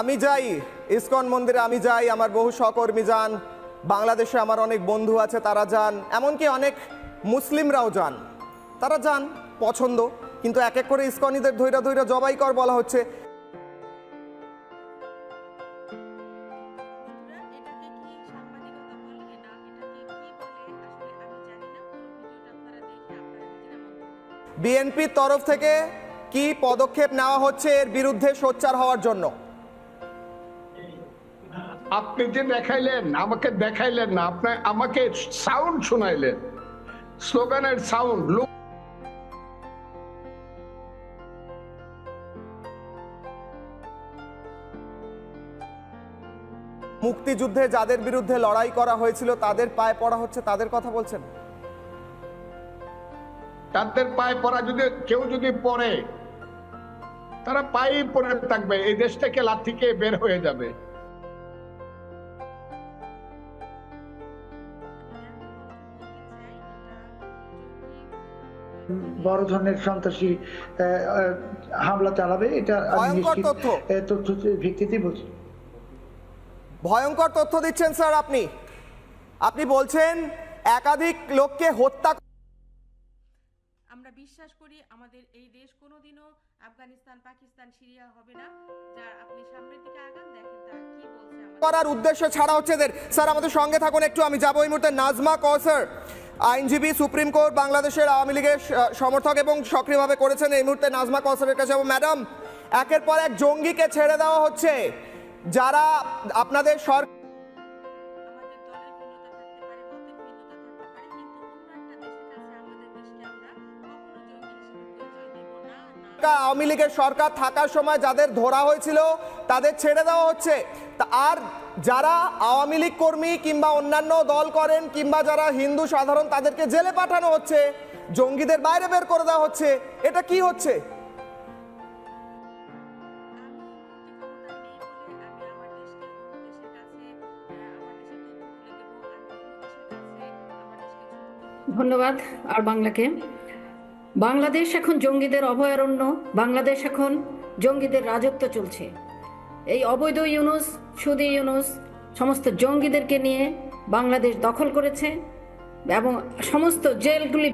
আমি যাই ইসকন মন্দিরে আমি যাই আমার বহু সহকর্মী যান বাংলাদেশে আমার অনেক বন্ধু আছে তারা যান এমনকি অনেক মুসলিমরাও যান। তারা যান পছন্দ কিন্তু এক এক করে ইসকনিদের ধৈরা ধৈরা জবাই কর বলা হচ্ছে। বিএনপির তরফ থেকে কি পদক্ষেপ নেওয়া হচ্ছে এর বিরুদ্ধে সোচ্চার হওয়ার জন্য? আপনি যে দেখাইলেন আমাকে দেখাইলেন না আপনি আমাকে সাউন্ড শোনাইলেন। স্লোগানের সাউন্ড লোক মুক্তিযুদ্ধে যাদের বিরুদ্ধে লড়াই করা হয়েছিল তাদের পায়ে পড়া হচ্ছে তাদের কথা বলছেন? তাদের পায়ে পড়া যদি কেউ যদি পড়ে তারা পায়ে পড়ে থাকবে এই দেশ থেকে লাথিকে বের হয়ে যাবে। বড় ধরনের সন্ত্রাসী হামলা চালাবে এটা আমি তথ্য। আহ, ভিত্তিতেই বলছি। ভয়ঙ্কর তথ্য দিচ্ছেন স্যার আপনি। আপনি বলছেন একাধিক লোককে হত্যা আমরা বিশ্বাস করি আমাদের এই দেশ কোনোদিনও আফগানিস্তান পাকিস্তান সিরিয়া হবে না। যা আপনি সামনের দিকে আগান দেখেন তারা কি বলছে আমাদের। করার উদ্দেশ্য ছাড়া হচ্ছে স্যার আমাদের সঙ্গে থাকুন একটু আমি যাব এই মুহূর্তে। নাজমা কৌসার আইনজীবী সুপ্রিম কোর্ট বাংলাদেশের আওয়ামী লীগের সমর্থক এবং সক্রিয়ভাবে করেছেন এই মুহূর্তে নাজমা কৌসারের কাছে। যাব ম্যাডাম একের পর এক জঙ্গিকে ছেড়ে দেওয়া হচ্ছে। যারা আপনাদের সরকার আওয়ামী লীগের সরকার থাকার সময় যাদের ধরা হয়েছিল তাদের ছেড়ে দেওয়া হচ্ছে। আর যারা আওয়ামী লীগ কর্মী কিংবা অন্যান্য দল করেন কিংবা যারা হিন্দু সাধারণ, তাদেরকে জেলে পাঠানো হচ্ছে, জঙ্গিদের বাইরে বের করে দেওয়া হচ্ছে, এটা কি হচ্ছে? ধন্যবাদ আর বাংলাকে। বাংলাদেশ এখন জঙ্গিদের অভয়ারণ্য, বাংলাদেশ এখন জঙ্গিদের রাজত্ব চলছে। এই অবৈধ ইউনুস, সুদি ইউনুস সমস্ত জঙ্গিদেরকে নিয়ে বাংলাদেশ দখল করেছে এবং সমস্ত জেলগুলি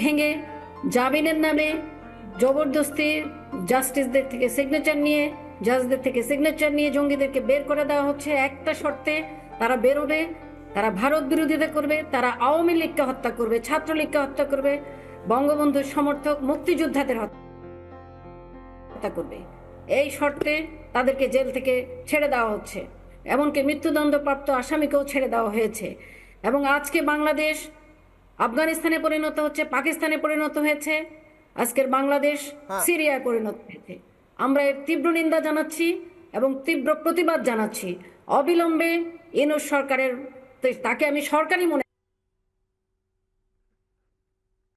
ভেঙে জামিনের নামে জবরদস্তি জাস্টিসদের থেকে সিগনেচার নিয়ে, জাজদের থেকে সিগনেচার নিয়ে জঙ্গিদেরকে বের করে দেওয়া হচ্ছে। একটা শর্তে তারা বেরোবে। তারা ভারত বিরোধিতা করবে তারা আওয়ামী লীগকে হত্যা করবে ছাত্রলীগকে হত্যা করবে বঙ্গবন্ধুর সমর্থক মুক্তিযোদ্ধাদের হত্যা করবে। এই শর্তে তাদেরকে জেল থেকে ছেড়ে দেওয়া হচ্ছে। এমনকি মৃত্যুদণ্ডপ্রাপ্ত আসামিকেও ছেড়ে দেওয়া হয়েছে। এবং আজকে বাংলাদেশ আফগানিস্তানে পরিণত হচ্ছে পাকিস্তানে পরিণত হয়েছে আজকের বাংলাদেশ সিরিয়ায় পরিণত হয়েছে। আমরা এর তীব্র নিন্দা জানাচ্ছি এবং তীব্র প্রতিবাদ জানাচ্ছি। অবিলম্বে ইনুস সরকারের তাকে আমি সরকারি মনে